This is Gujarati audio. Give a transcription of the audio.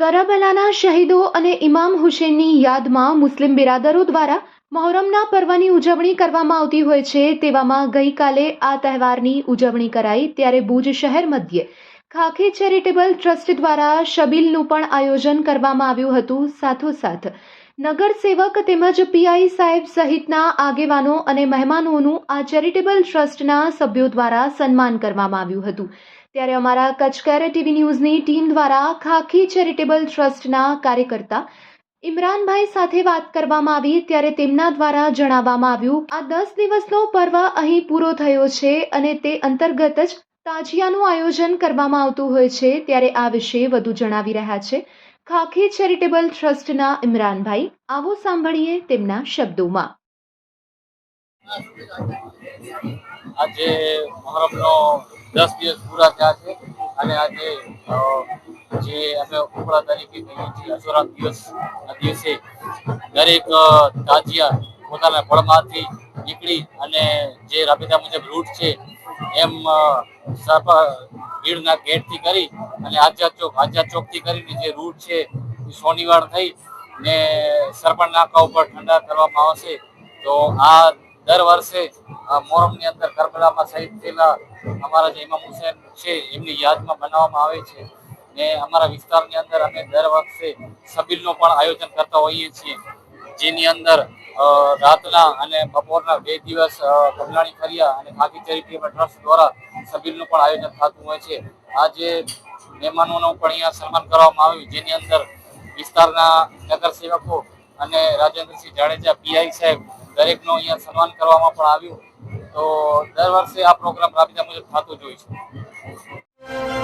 કરબલાના શહીદો અને ઇમામ હુસેનની યાદમાં મુસ્લિમ બિરાદરો દ્વારા મહોરમના પર્વની ઉજવણી કરવામાં આવતી હોય છે. તેવામાં ગઈકાલે આ તહેવારની ઉજવણી કરાઈ. ત્યારે ભુજ શહેર મધ્યે ખાખી ચેરિટેબલ ટ્રસ્ટ દ્વારા શબીલનું પણ આયોજન કરવામાં આવ્યું હતું. સાથોસાથ નગર સેવક તેમજ પીઆઈ સાહેબ સહિતના આગેવાનો અને મહેમાનોનું આ ચેરિટેબલ ટ્રસ્ટના સભ્યો દ્વારા સન્માન કરવામાં આવ્યું હતું. ત્યારે અમારા કચકેર ટીવી ન્યૂઝની ટીમ દ્વારા ખાખી ચેરિટેબલ ટ્રસ્ટના કાર્યકર્તા ઇમરાનભાઈ સાથે વાત કરવામાં આવી ત્યારે તેમના દ્વારા જણાવવામાં આવ્યું, આ દસ દિવસનો પર્વ અહીં પૂરો થયો છે અને તે અંતર્ગત જ તાજિયાનું આયોજન કરવામાં આવતું હોય છે, ત્યારે આ વિશે વધુ જણાવી રહ્યા છે. ખાખી ચેરિટેબલ ટ્રસ્ટના ઇમરાનભાઈ, આવો સાંભળીએ તેમના શબ્દોમાં. આજે મહોરમનો દસ દિવસ પૂરા થયા છે. અને આજે જે અમે ઉપરા તરીકે કહીએ છીએ અસુરાત દિવસ દિવસે દરેક તાજિયા પોતાના ફળમાંથી નીકળી અને જે રાબેતા મુજબ રૂટ છે, એમ સાપા ભીડના ગેટથી કરી અને આઝાદ ચોક આઝાદ ચોકથી કરીને જે રૂટ છે, એ સોનીવાડ થઈ ને સરપણ નાકા ઉપર ઠંડા કરવામાં આવશે. તો આ દર વર્ષે મોહરમની અંદર કરબલામાં શહીદ થયેલા અમારા જે ઇમામ હુસેન છે, એમની યાદમાં બનાવવામાં આવે છે ને અમારા વિસ્તારની અંદર અમે દર વર્ષે સબીલનું પણ આયોજન કરતા હોઈએ છીએ. જેની અંદર રાતના અને બપોરના બે દિવસ કમલાણી ફરિયા અને ખાકી ચેરિટેબલ ટ્રસ્ટ દ્વારા સબીલનું પણ આયોજન થતું હોય છે. આજે મહેમાનોનું પણ અહીંયા સન્માન કરવામાં આવ્યું. જેની અંદર વિસ્તારના નગર સેવકો અને રાજેન્દ્રસિંહ જાડેજા પીઆઈ સાહેબ દરેકનું અહીંયા સન્માન કરવામાં પણ આવ્યું. તો દર વર્ષે આ પ્રોગ્રામ રાબિતા મુજબ થતો જ હોય છે.